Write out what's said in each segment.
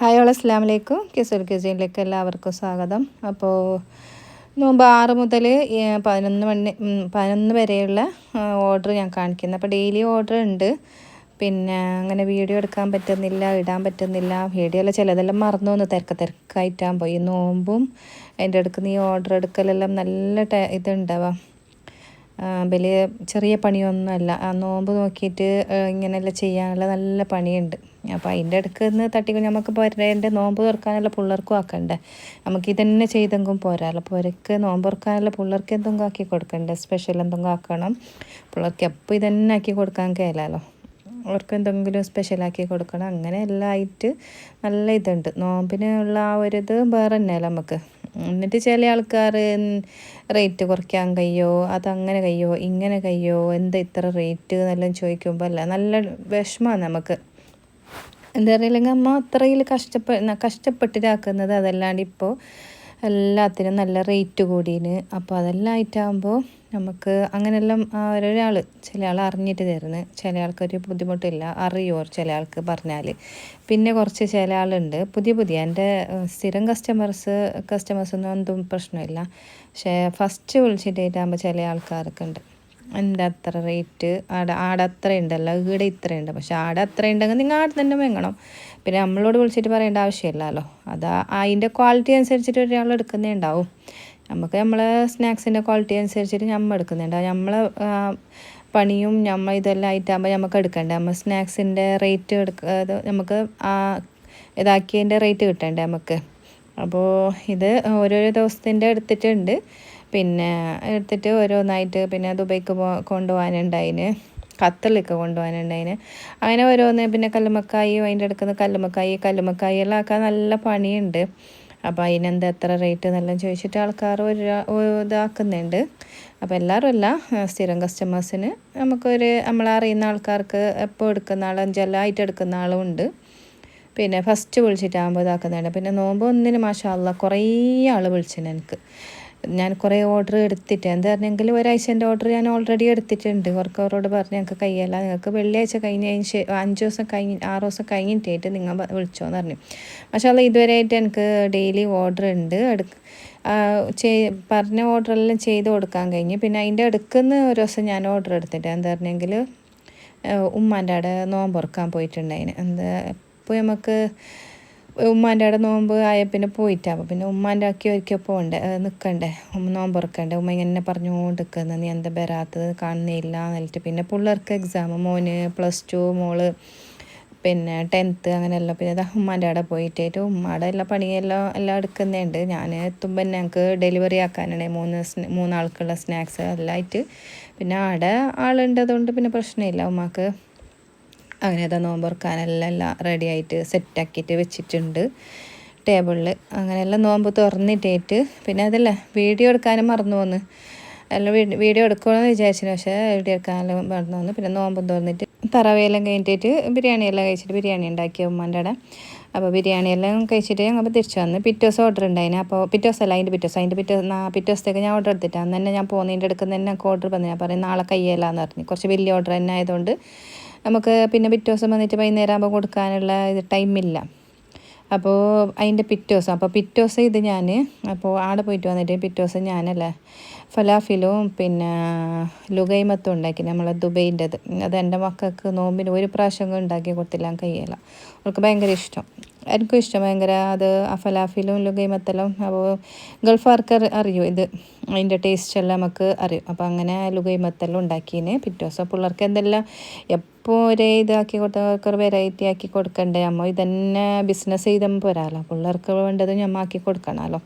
Hi all അസ്ലാം വലൈക്കും kisser കിസീനിലേക്ക് എല്ലാവർക്കും സ്വാഗതം. അപ്പോൾ നോമ്പ് ആറ് മുതൽ പതിനൊന്ന് മണി പതിനൊന്ന് വരെയുള്ള ഓർഡർ ഞാൻ കാണിക്കുന്നത് അപ്പോൾ ഡെയിലി ഓർഡർ ഉണ്ട്. പിന്നെ അങ്ങനെ വീഡിയോ എടുക്കാൻ പറ്റുന്നില്ല ഇടാൻ പറ്റുന്നില്ല. വീഡിയോയിൽ ചിലതെല്ലാം മറന്നു വന്ന്. തിരക്ക് തിരക്കായിട്ടാകുമ്പോൾ ഈ നോമ്പും അതിന്റെ അടുക്കുന്ന ഈ ഓർഡർ എടുക്കലെല്ലാം നല്ല ഇതുണ്ടാവാം. വലിയ ചെറിയ പണിയൊന്നുമല്ല ആ നോമ്പ് നോക്കിയിട്ട് ഇങ്ങനെയെല്ലാം ചെയ്യാനുള്ള നല്ല പണിയുണ്ട്. അപ്പോൾ അതിന്റെ ഇടയ്ക്ക് നിന്ന് തട്ടിക്കൊണ്ട് നമുക്ക് പോരേന്റെ നോമ്പ് തുറക്കാനുള്ള പിള്ളേർക്കും ആക്കണ്ടേ. നമുക്ക് ഇതന്നെ ചെയ്തെങ്കും പോരാല്ലോ പോരക്ക് നോമ്പ് തുറക്കാനുള്ള പിള്ളേർക്ക് എന്തെങ്കിലും ആക്കി കൊടുക്കണ്ടേ? സ്പെഷ്യൽ എന്തെങ്കിലും ആക്കണം? പിള്ളേർക്ക് എപ്പോൾ ഇതന്നെ ആക്കി കൊടുക്കാൻ കഴിയില്ലല്ലോ അവർക്ക് എന്തെങ്കിലും സ്പെഷ്യലാക്കി കൊടുക്കണം. അങ്ങനെ എല്ലാം ആയിട്ട് നല്ല ഇതുണ്ട്. നോമ്പിനുള്ള ആ ഒരു ഇത് വേറെ തന്നെയല്ല നമുക്ക് എന്നിട്ട് ചില ആൾക്കാർ റേറ്റ് കുറയ്ക്കാൻ കഴിയോ അതങ്ങനെ കഴിയോ ഇങ്ങനെ കഴിയോ എന്താ ഇത്ര റേറ്റ് എന്നെല്ലാം ചോദിക്കുമ്പോൾ അല്ല നല്ല വിഷമമാണ് നമുക്ക്. എന്താ പറയുക അമ്മ അത്രയിൽ കഷ്ടപ്പെ കഷ്ടപ്പെട്ടിട്ടാക്കുന്നത് അതല്ലാണ്ട് ഇപ്പോൾ എല്ലാത്തിനും നല്ല റേറ്റ് കൂടിയിന് അപ്പോൾ അതെല്ലാം ആയിട്ടാകുമ്പോൾ നമുക്ക് അങ്ങനെയെല്ലാം ഒരാൾ ചില ആൾ അറിഞ്ഞിട്ട് തരുന്നു. ചില ആൾക്കൊരു ബുദ്ധിമുട്ടില്ല അറിയോ ചില ആൾക്ക് പറഞ്ഞാൽ പിന്നെ കുറച്ച് ചില ആളുണ്ട്. പുതിയ പുതിയ. എന്റെ സ്ഥിരം കസ്റ്റമേഴ്സ് കസ്റ്റമേഴ്സൊന്നും എന്തും പ്രശ്നമില്ല. പക്ഷേ ഫസ്റ്റ് വിളിച്ചിട്ടാകുമ്പോൾ ചില ആൾക്കാരൊക്കെ ഉണ്ട്. എന്റെ അത്ര റേറ്റ് ആടെ ആടെ അത്ര ഉണ്ടല്ലോ ഈടെ ഇത്ര ഉണ്ട്. പക്ഷെ ആടെ അത്ര ഉണ്ടെങ്കിൽ നിങ്ങൾ ആടെ തന്നെ വാങ്ങണം പിന്നെ നമ്മളോട് വിളിച്ചിട്ട് പറയേണ്ട ആവശ്യമില്ലല്ലോ. അത് അതിന്റെ ക്വാളിറ്റി അനുസരിച്ചിട്ട് ഒരാൾ എടുക്കുന്നേ ഉണ്ടാവും. നമുക്ക് നമ്മളെ സ്നാക്സിന്റെ ക്വാളിറ്റി അനുസരിച്ചിട്ട് നമ്മൾ എടുക്കുന്നുണ്ട്. നമ്മളെ പണിയും നമ്മൾ ഇതെല്ലാം ആയിട്ടാകുമ്പോൾ നമുക്ക് എടുക്കണ്ടേ? നമ്മൾ സ്നാക്സിന്റെ റേറ്റ് എടുക്കുക നമുക്ക് ഇതാക്കിയതിന്റെ റേറ്റ് കിട്ടണ്ടേ നമുക്ക്? അപ്പോൾ ഇത് ഓരോരോ ദിവസത്തിന്റെ എടുത്തിട്ടുണ്ട്. പിന്നെ എടുത്തിട്ട് ഓരോന്നായിട്ട് പിന്നെ ദുബൈക്ക് പോ കൊണ്ടുപോകാനുണ്ടായിന്. ഖത്തറിലേക്ക് കൊണ്ടുപോകാനുണ്ടായിന്. അങ്ങനെ ഓരോന്ന് പിന്നെ കല്ലുമക്കായി അതിന്റെ എടുക്കുന്ന കല്ലുമക്കായി കല്ലുമക്കായി എല്ലാം ആക്കാൻ നല്ല പണിയുണ്ട്. അപ്പോൾ അതിനെന്താ എത്ര റേറ്റ് എന്നെല്ലാം ചോദിച്ചിട്ട് ആൾക്കാർ ഒരു ഇതാക്കുന്നുണ്ട്. അപ്പോൾ എല്ലാവരും അല്ല സ്ഥിരം കസ്റ്റമേഴ്സിന് നമുക്കൊരു നമ്മളറിയുന്ന ആൾക്കാർക്ക് എപ്പോൾ എടുക്കുന്ന ആൾ അഞ്ചെല്ലായിട്ട് എടുക്കുന്ന ആളും ഉണ്ട്. പിന്നെ ഫസ്റ്റ് വിളിച്ചിട്ടാകുമ്പോൾ ഇതാക്കുന്നുണ്ട്. പിന്നെ നോമ്പ് ഒന്നിന് മാഷാല്ല കുറേ ആൾ വിളിച്ചിന് എനിക്ക്. ഞാൻ കുറേ ഓർഡർ എടുത്തിട്ട് എന്താ പറഞ്ഞെങ്കിൽ ഒരാഴ്ചന്റെ ഓർഡർ ഞാൻ ഓൾറെഡി എടുത്തിട്ടുണ്ട്. അവരോട് പറഞ്ഞ് ഞങ്ങൾക്ക് കഴിയല്ല. നിങ്ങൾക്ക് വെള്ളിയാഴ്ച കഴിഞ്ഞതിന് കഴിഞ്ഞ് അഞ്ച് ദിവസം കഴിഞ്ഞ് ആറ് ദിവസം കഴിഞ്ഞിട്ടായിട്ട് നിങ്ങൾ വിളിച്ചോന്ന് പറഞ്ഞു. പക്ഷേ അത് ഇതുവരെയായിട്ട് എനിക്ക് ഡെയിലി ഓർഡർ ഉണ്ട്. എടുക്ക പറഞ്ഞ ഓർഡറെല്ലാം ചെയ്ത് കൊടുക്കാൻ കഴിഞ്ഞ്. പിന്നെ അതിന്റെ എടുക്കുന്ന ഒരു ദിവസം ഞാൻ ഓർഡർ എടുത്തിട്ട് എന്താ പറഞ്ഞെങ്കിൽ ഉമ്മാന്റെ അവിടെ നോമ്പ് ഉറക്കാൻ പോയിട്ടുണ്ടായിന്. എന്താ ഇപ്പോൾ നമുക്ക് ഉമ്മാന്റെ അവിടെ നോമ്പ് ആയ പിന്നെ പോയിട്ടാകുമ്പോൾ പിന്നെ ഉമ്മാന്റെ ആക്കി ഒരിക്കൽ പോകണ്ടേ നിൽക്കണ്ടേ ഉമ്മ നോമ്പ് ഇറക്കണ്ടേ ഉമ്മ ഇങ്ങനെ പറഞ്ഞുകൊണ്ട് നിൽക്കുന്നത് നീ എന്താ വരാത്തത് കാണുന്നില്ല എന്നിട്ട് പിന്നെ പിള്ളേർക്ക് എക്സാം മോന് പ്ലസ് ടു മോൾ പിന്നെ ടെൻത്ത് അങ്ങനെയെല്ലാം. പിന്നെ ഇതാ ഉമ്മാന്റെ അവിടെ പോയിട്ടായിട്ട് ഉമ്മാടെ എല്ലാ പണിയെല്ലാം എല്ലാം എടുക്കുന്നുണ്ട് ഞാൻ എത്തുമ്പോൾ ഞങ്ങൾക്ക് ഡെലിവറി ആക്കാനാണ്. മൂന്ന് മൂന്നാൾക്കുള്ള സ്നാക്സ് എല്ലാം ആയിട്ട്. പിന്നെ അവിടെ ആളുണ്ടതുകൊണ്ട് പിന്നെ പ്രശ്നമില്ല. ഉമ്മാക്ക് അങ്ങനെ അതാ നോമ്പുറക്കാനെല്ലാം എല്ലാം റെഡി ആയിട്ട് സെറ്റാക്കിയിട്ട് വെച്ചിട്ടുണ്ട്. ടേബിളിൽ അങ്ങനെയെല്ലാം നോമ്പ് തുറന്നിട്ടേറ്റ്. പിന്നെ അതല്ല വീഡിയോ എടുക്കാനും മറന്നു പോന്ന്. എല്ലാം വീഡിയോ എടുക്കണമെന്ന് വിചാരിച്ചു പക്ഷേ വീഡിയോ എടുക്കാനെല്ലാം മറന്നു വന്നു പിന്നെ നോമ്പും തുറന്നിട്ട് തറവയെല്ലാം കഴിഞ്ഞിട്ട് ബിരിയാണിയെല്ലാം കഴിച്ചിട്ട് ബിരിയാണി ഉണ്ടാക്കിയ ഉമ്മാന്റെ അവിടെ. അപ്പോൾ ബിരിയാണി എല്ലാം കഴിച്ചിട്ട് ഞങ്ങൾ തിരിച്ചു വന്ന് പിറ്റേ ദിവസം ഓർഡർ ഉണ്ടായിന്. അപ്പോൾ പിറ്റേ ദിവസം അല്ല അതിന്റെ പിറ്റേ ദിവസം അതിന്റെ പിറ്റേ പിറ്റേ ദിവസത്തേക്ക് ഞാൻ ഓർഡർ എടുത്തിട്ടാണ്. അന്ന് തന്നെ ഞാൻ പോകുന്നതിന്റെ അടുക്കുന്ന തന്നെ എനിക്ക് ഓർഡർ വന്നു. ഞാൻ പറയും നാളെ കയ്യല്ലാന്ന് പറഞ്ഞു. കുറച്ച് വലിയ ഓർഡർ തന്നെ ആയതുകൊണ്ട് നമുക്ക് പിന്നെ പിറ്റേ ദിവസം വന്നിട്ട് വൈകുന്നേരം ആകുമ്പോൾ കൊടുക്കാനുള്ള ഇത് ടൈമില്ല. അപ്പോൾ അതിന്റെ പിറ്റേ ദിവസം അപ്പോൾ പിറ്റേ ദിവസം ഇത് ഞാൻ അപ്പോൾ ആടെ പോയിട്ട് വന്നിട്ട് പിറ്റേ ദിവസം ഞാനല്ലേ ഫലാഫിലും പിന്നെ ലുഗൈമത്തും ഉണ്ടാക്കി നമ്മളെ ദുബൈന്റെത്. അത് എന്റെ മക്കൾക്ക് നോമ്പിന് ഒരു പ്രാവശ്യം ഉണ്ടാക്കി കൊടുത്തില്ല കയ്യല്ല അവർക്ക് ഭയങ്കര ഇഷ്ടം. എനിക്കും ഇഷ്ടം ഭയങ്കര അത് ആ ഫലാഫിലും ലുഗൈമത്തെല്ലാം അപ്പോൾ ഗൾഫാർക്ക് അറിയും ഇത്? അതിന്റെ ടേസ്റ്റ് എല്ലാം നമുക്ക് അറിയും. അപ്പോൾ അങ്ങനെ ലുഗൈമത്തെല്ലാം ഉണ്ടാക്കിയതിന് പിറ്റേ ദിവസം. പിള്ളേർക്ക് എന്തെല്ലാം എപ്പോൾ ഒരേ ഇതാക്കി കൊടുത്തവർക്ക് വെറൈറ്റി ആക്കി കൊടുക്കണ്ടേ? അമ്മ ഇതന്നെ ബിസിനസ് ചെയ്താൽ പോരാലോ. പിള്ളേർക്ക് വേണ്ടത് ഞമ്മ ആക്കി കൊടുക്കണമല്ലോ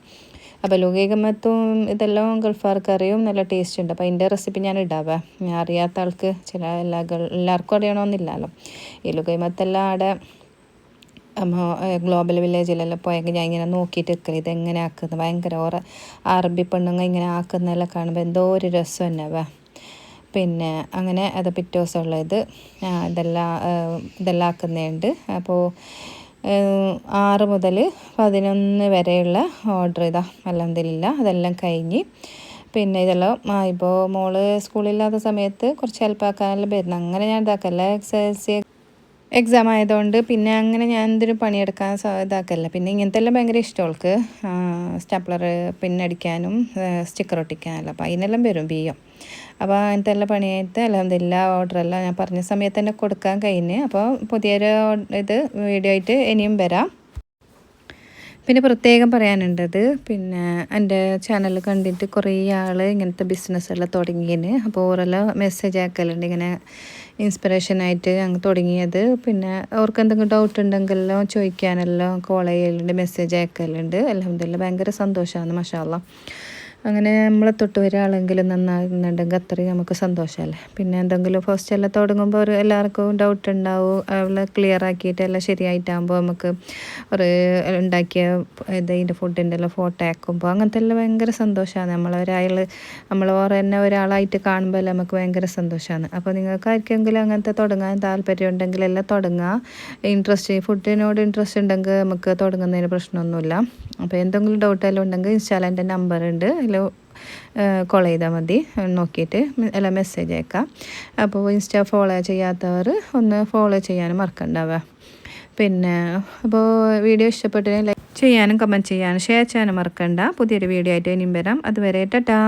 അപ്പോൾ ലുഗൈമത്തും ഇതെല്ലാം ഗൾഫാർക്ക് അറിയും നല്ല ടേസ്റ്റ് ഉണ്ട്. അപ്പോൾ അതിന്റെ റെസിപ്പി ഞാൻ ഇടാവേ. ഞാൻ അറിയാത്ത ആൾക്ക് ചില എല്ലാ എല്ലാവർക്കും അറിയണമെന്നില്ലല്ലോ ഈ ലുഗൈമത്തെല്ലാം അവിടെ ഗ്ലോബൽ വില്ലേജിലെല്ലാം പോയെങ്കിൽ ഞാൻ ഇങ്ങനെ നോക്കിയിട്ട് നിൽക്കുക ഇതെങ്ങനെ ആക്കുന്നത് ഭയങ്കര ഓറ അറബി പെണ്ണുങ്ങൾ ഇങ്ങനെ ആക്കുന്നതെല്ലാം കാണുമ്പോൾ എന്തോ ഒരു രസം തന്നെ വേ. പിന്നെ അങ്ങനെ അത് പിറ്റേ ദിവസമുള്ളത് ഇതെല്ലാം ഇതെല്ലാം ആക്കുന്നുണ്ട് അപ്പോൾ ആറ് മുതൽ പതിനൊന്ന് വരെയുള്ള ഓർഡർ ഇതാ അലഹദില്ല അതെല്ലാം കഴിഞ്ഞ് പിന്നെ ഇതെല്ലാം ഇപ്പോൾ മോൾ സ്കൂളില്ലാത്ത സമയത്ത് കുറച്ച് ഹെൽപ്പാക്കാനെല്ലാം വരുന്നു അങ്ങനെ ഞാൻ ഇതാക്കല്ല എക്സസൈസ് എക്സാം ആയതുകൊണ്ട് പിന്നെ അങ്ങനെ ഞാൻ എന്തൊരു പണിയെടുക്കാൻ ഇതാക്കല്ല. പിന്നെ ഇങ്ങനത്തെ എല്ലാം ഭയങ്കര ഇഷ്ടം അവൾക്ക്. സ്റ്റാപ്ലർ പിന്നടിക്കാനും സ്റ്റിക്കർ ഒട്ടിക്കാനല്ല അപ്പോൾ അതിനെല്ലാം വരും ബി എം അപ്പോൾ അങ്ങനത്തെ എല്ലാം പണിയായിട്ട് അലഹമില്ല ഓർഡറെല്ലാം ഞാൻ പറഞ്ഞ സമയത്ത് തന്നെ കൊടുക്കാൻ കഴിഞ്ഞ്. അപ്പോൾ പുതിയൊരു ഇത് വീഡിയോ ആയിട്ട് ഇനിയും വരാം. പിന്നെ പ്രത്യേകം പറയാനുണ്ടത് പിന്നെ എന്റെ ചാനൽ കണ്ടിട്ട് കുറേ ആൾ ഇങ്ങനത്തെ ബിസിനസ്സെല്ലാം തുടങ്ങിയതിന് അപ്പോൾ ഓരെല്ലാം മെസ്സേജ് ആക്കലുണ്ട് ഇങ്ങനെ ഇൻസ്പിറേഷനായിട്ട് അങ്ങ് തുടങ്ങിയത്. പിന്നെ അവർക്ക് എന്തെങ്കിലും ഡൗട്ട് ഉണ്ടെങ്കിലോ ചോദിക്കാനെല്ലാം കോൾ ചെയ്യലുണ്ട് മെസ്സേജ് അയക്കലുണ്ട്. അലഹമില്ല ഭയങ്കര സന്തോഷമാണ് മഷാല്ല അങ്ങനെ നമ്മളെ തൊട്ട് ഒരാളെങ്കിലും നന്നാകുന്നുണ്ടെങ്കിൽ അത്രയും നമുക്ക് സന്തോഷമല്ലേ? പിന്നെ എന്തെങ്കിലും ഫസ്റ്റ് തുടങ്ങുമ്പോൾ ഒരു എല്ലാവർക്കും ഡൗട്ട് ഉണ്ടാവും. അവളെ ക്ലിയർ ആക്കിയിട്ട് എല്ലാം ശരിയായിട്ടാകുമ്പോൾ നമുക്ക് ഒരു ഉണ്ടാക്കിയ ഇത് ഇതിന്റെ ഫുഡിന്റെ എല്ലാം ഫോട്ടോ ആക്കുമ്പോൾ അങ്ങനത്തെ എല്ലാം ഭയങ്കര സന്തോഷമാണ്. നമ്മളൊരാൾ നമ്മൾ വേറെ തന്നെ ഒരാളായിട്ട് കാണുമ്പോൾ നമുക്ക് ഭയങ്കര സന്തോഷമാണ്. അപ്പോൾ നിങ്ങൾക്ക് ആർക്കെങ്കിലും അങ്ങനത്തെ തുടങ്ങാൻ താല്പര്യം ഉണ്ടെങ്കിൽ എല്ലാം തുടങ്ങുക ഇൻട്രസ്റ്റ് ഫുഡിനോട് ഇൻട്രസ്റ്റ് ഉണ്ടെങ്കിൽ നമുക്ക് തുടങ്ങുന്നതിന് പ്രശ്നമൊന്നുമില്ല. അപ്പോൾ എന്തെങ്കിലും ഡൗട്ട് എല്ലാം ഉണ്ടെങ്കിൽ ഇൻസ്റ്റാൾ എന്റെ നമ്പർ ഉണ്ട്. അതിൽ കോൾ ചെയ്താൽ മതി. നോക്കിയിട്ട് അല്ല മെസ്സേജ് അയക്കാം. അപ്പോൾ ഇൻസ്റ്റാ ഫോളോ ചെയ്യാത്തവർ ഒന്ന് ഫോളോ ചെയ്യാനും മറക്കണ്ടാവുക. പിന്നെ അപ്പോൾ വീഡിയോ ഇഷ്ടപ്പെട്ടതിന് ലൈക്ക് ചെയ്യാനും കമന്റ് ചെയ്യാനും ഷെയർ ചെയ്യാനും മറക്കണ്ട. പുതിയൊരു വീഡിയോ ആയിട്ട് ഇനിയും വരാം. അതുവരെ ടാറ്റാ